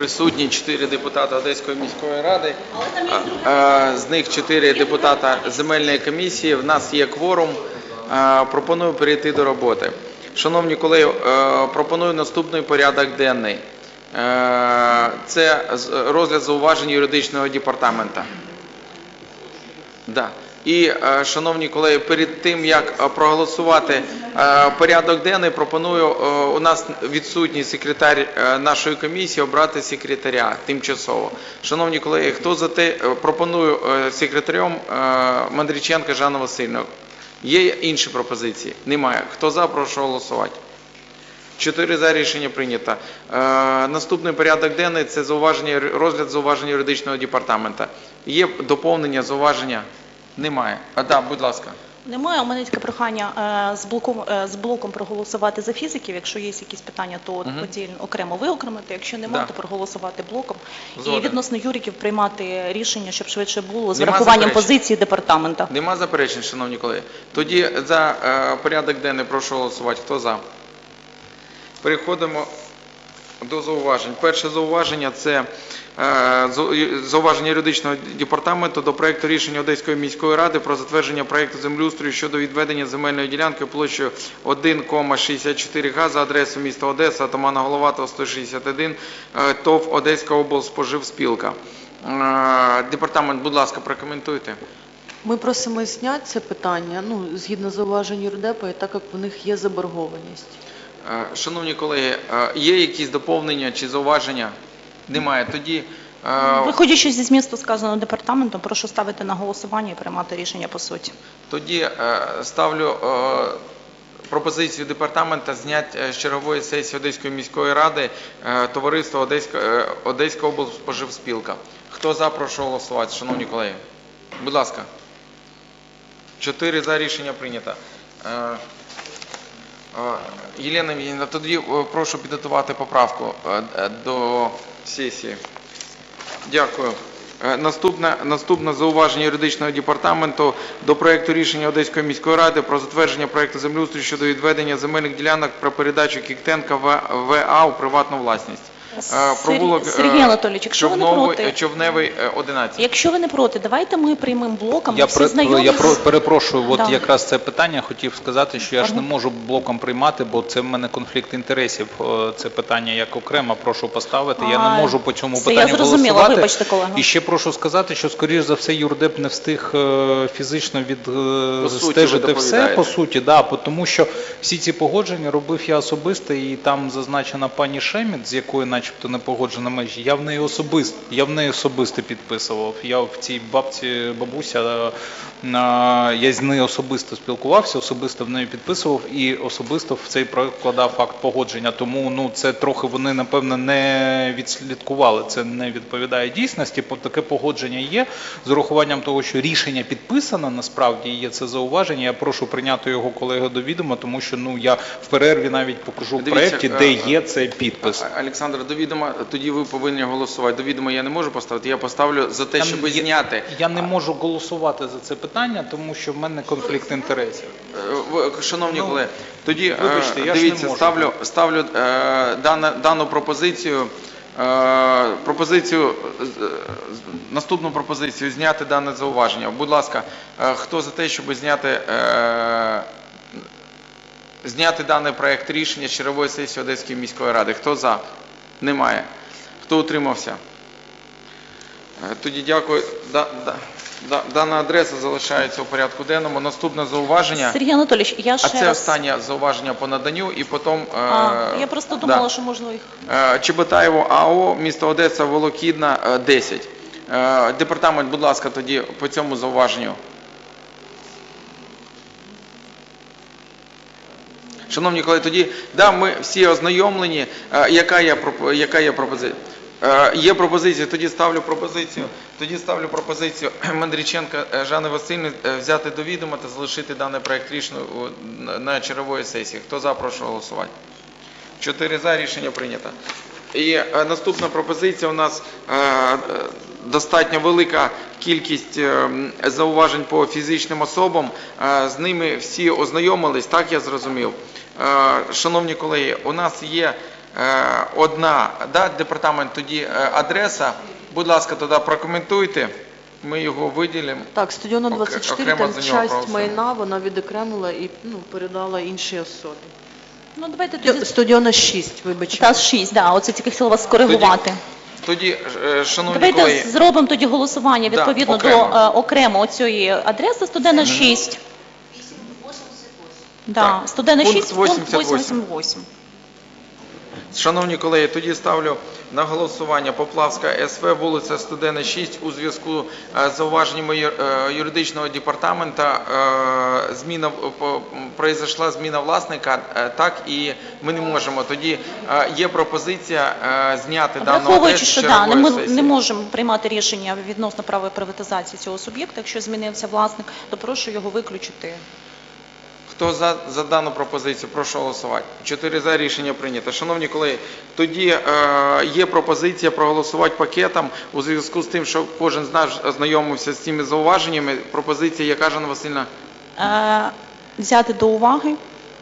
Присутні чотири депутати Одеської міської ради. З них чотири депутата земельної комісії. В нас є кворум. Пропоную перейти до роботи. Шановні колеги, е, пропоную наступний порядок денний. Е, Це розгляд зауважень юридичного департамента. Да. І, е, шановні колеги, перед тим як е, проголосувати е, порядок денний, пропоную у нас відсутній секретар нашої комісії обрати секретаря тимчасово. Шановні колеги, хто за те, пропоную секретарем Мандріченка Жанна Васильівна. Є інші пропозиції? Немає. Хто за, прошу голосувати. Чотири за рішення прийнято. Наступний порядок денний це зауваження розгляд зауваження юридичного департамента. Є доповнення зауваження? Немає. А да, будь ласка. Немає. У мене таке прохання е, з блоком е, з блоком проголосувати за фізиків. Якщо є якісь питання, то Мгм. подільно окремо виокремити. Якщо немає, Да. то проголосувати блоком. Згоден. І відносно юриків приймати рішення, щоб швидше було з Нема врахуванням заперечень? позиції департамента. Нема заперечень, шановні колеги. Тоді за е, порядок денний прошу голосувати. Хто за? Переходимо до зауважень. Перше зауваження це зауваження юридичного департаменту до проекту рішення Одеської міської ради про затвердження проекту землеустрою щодо відведення земельної ділянки площею 1,64 га за адресою міста Одеса, Атамана Головатого, 161, е, ТОВ Одеська облспоживспілка. Е, Департамент, будь ласка, прокоментуйте. Ми просимо зняти це питання, ну, згідно зауважень юрдепа, і так як в них є заборгованість. Е, Шановні колеги, е, є якісь доповнення чи зауваження? Немає. Тоді е, Виходячи зі змісту сказаного департаментом, прошу ставити на голосування і приймати рішення по суті. тоді е, ставлю е, пропозицію департамента зняти з чергової сесії Одеської міської ради товариство Одеська, Одеська облспоживспілка. Хто за, прошу голосувати, шановні колеги. Будь ласка. Чотири за рішення прийнято. Е, Єлена Євгенівна, тоді е, прошу підготувати поправку е, до сесії. Дякую. Наступне, зауваження юридичного департаменту до проекту рішення Одеської міської ради про затвердження проекту землеустрою щодо відведення земельних ділянок про передачу Кіктенка ВА у приватну власність. Е, Провулок е, Сергій Анатолійович, якщо ви не проти- Човневий е, 11. Якщо ви не проти, давайте ми приймемо блоком. Я, ми всі при- знайомі. я з- про- перепрошую, от Да. якраз це питання хотів сказати, що я ж не можу блоком приймати, бо це в мене конфлікт інтересів. Е, Це питання як окремо, прошу поставити. Я А, не можу по цьому це я питанню зрозуміла, голосувати. вибачте, колего. І ще прошу сказати, що скоріш за все юрдеп не встиг е, фізично суті, ви відстежити все доповідаєте. по суті, да, по- тому що всі ці погодження робив я особисто, і там зазначена пані Шеміт, з якою, начебто, не погоджена межі. Я в неї особисто, я в неї особисто підписував. Я в цій бабці бабуся, е, я з нею особисто спілкувався, особисто в неї підписував і особисто в цей проект вкладав факт погодження. Тому ну це трохи вони напевно не відслідкували. Це не відповідає дійсності. Бо таке погодження є з урахуванням того, що рішення підписано. Насправді є це зауваження. Я прошу прийняти його колеги до відома, тому що ну я в перерві навіть покажу в Дивіться, проекті, е, де є цей підпис. Олександр, до відома, тоді ви повинні голосувати. До відома я не можу поставити, я поставлю за те, Там щоб є- зняти. Я не можу голосувати за це питання, тому що в мене конфлікт інтересів. Е, ви- Шановні Ну, колеги, тоді е, вибачте, я ж дивіться, можу. ставлю, ставлю е, дана- дану пропозицію. е, Пропозицію е, з- наступну пропозицію зняти дане зауваження. Будь ласка, е, хто за те, щоб зняти е, зняти даний проект рішення з чергової сесії Одеської міської ради? Хто за? Немає. Хто утримався? Е, Тоді дякую. Да- да- да- Дана адреса залишається у порядку денному. Наступне зауваження. Сергій Анатолійович, я А це раз... останнє зауваження по наданню і потім... е, я просто думала, да. що можливо їх. Е, Чеботаєво АО, місто Одеса, Волокідна, е, 10. Е, Департамент, будь ласка, тоді по цьому зауваженню. Шановні колеги, тоді, да, ми всі ознайомлені. Е, Яка є, яка є пропозиція? Е, Є пропозиція, тоді ставлю пропозицію. Тоді ставлю пропозицію Мандріченка е, Жани Васильівни взяти до відома та залишити даний проект рішення на- чергової сесії. Хто за, прошу голосувати. Чотири за рішення прийнято. І наступна пропозиція у нас достатньо велика кількість зауважень по фізичним особам. З ними всі ознайомились, так я зрозумів. Е, шановні колеги, у нас є Е, Одна, да, департамент, тоді е, адреса. Будь ласка, тоді прокоментуйте. Ми його виділимо. Так, стадіона Ок- 24, окремо там за нього часть проголосуємо. майна вона відокремила і ну, передала іншій особі. Ну, давайте тоді Стадіона 6, вибачте. та 6, да, оце тільки хотіла вас скоригувати. Тоді, е, шановні Давайте колеги, зробимо тоді голосування Да, відповідно окремо. до е, окремо цієї адреси студена 6. Да, Так. студена Пункт 6, пункт 88. 88. Шановні колеги, тоді ставлю на голосування Поплавська СВ, вулиця Студена 6 у зв'язку е, з зауваженнями е, юридичного департамента. е, Зміна в- по- произошла зміна власника, е, так і ми не можемо. Тоді е, є пропозиція е, зняти дану Враховуючи, з що да, чергової не, ми, сесії. не можемо приймати рішення відносно права приватизації цього суб'єкта, якщо змінився власник, то прошу його виключити. Хто за, за дану пропозицію, прошу голосувати. Чотири за рішення прийнято. Шановні колеги, тоді е, є пропозиція проголосувати пакетом у зв'язку з тим, що кожен з нас ознайомився з цими зауваженнями. Пропозиція, яка Жанна Васильна? Е, взяти до уваги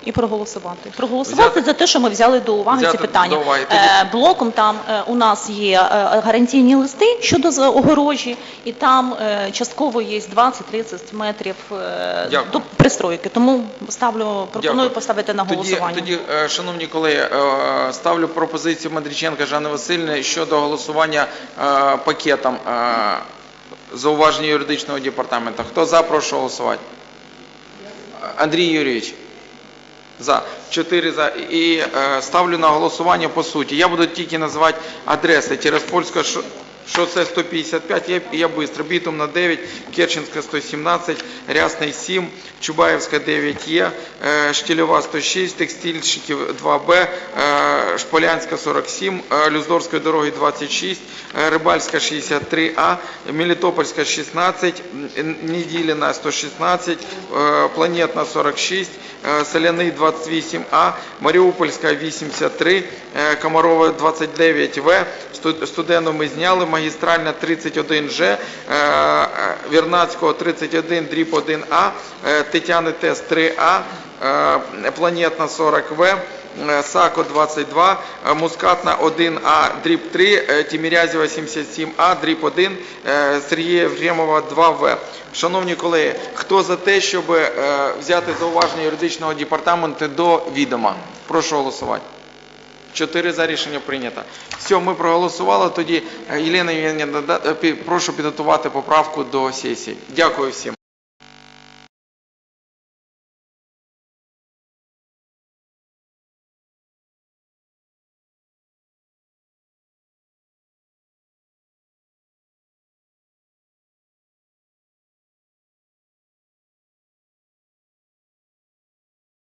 і проголосувати. Проголосувати Взяти- за те, що ми взяли до уваги взяти ці питання. до уваги. Тоді- Е, блоком там е, у нас є е, гарантійні листи щодо за- огорожі, і там е, частково є 20-30 метрів е, Дякую. до пристройки. Тому ставлю, пропоную Дякую. поставити на Тоді, голосування. тоді, е, шановні колеги, е, ставлю пропозицію Мандріченка Жанни Васильівни щодо голосування е, пакетом е, зауваження юридичного департаменту. Хто за, прошу голосувати. Андрій Юрійович. За. Чотири за. І е, ставлю на голосування по суті. Я буду тільки називати адреси. Тираспольська шо- шосе 155, я, я быстро. Бітумна 9, Керченська 117, Рясний 7, Чубаєвська 9 є, е, Штільова 106, Текстильщиків 2Б, е, Шполянська 47, е, Люздорської дороги 26, е, Рибальська 63А, Мелітопольська 16, Н- Неділіна 116, е, Планетна 46, е, Соляний 28А, Маріупольська 83, е, Комарова 29В, Студену ми зняли, Магістральна 31Ж, е, е, Вірнацького 31, дріб 1А, е, Тетяни Тес 3А, е, Планетна 40В, е, Сако 22, е, Мускатна 1А, дріб 3, е, Тімірязєва 77А, дріб 1, е, Сергія Єфремова 2В. Шановні колеги, хто за те, щоб взяти зауваження юридичного департаменту до відома? Прошу голосувати. Чотири за рішення прийнято. Все, ми проголосували. Тоді е, Єлена Євгенівна, е, прошу підготувати поправку до сесії. Дякую всім.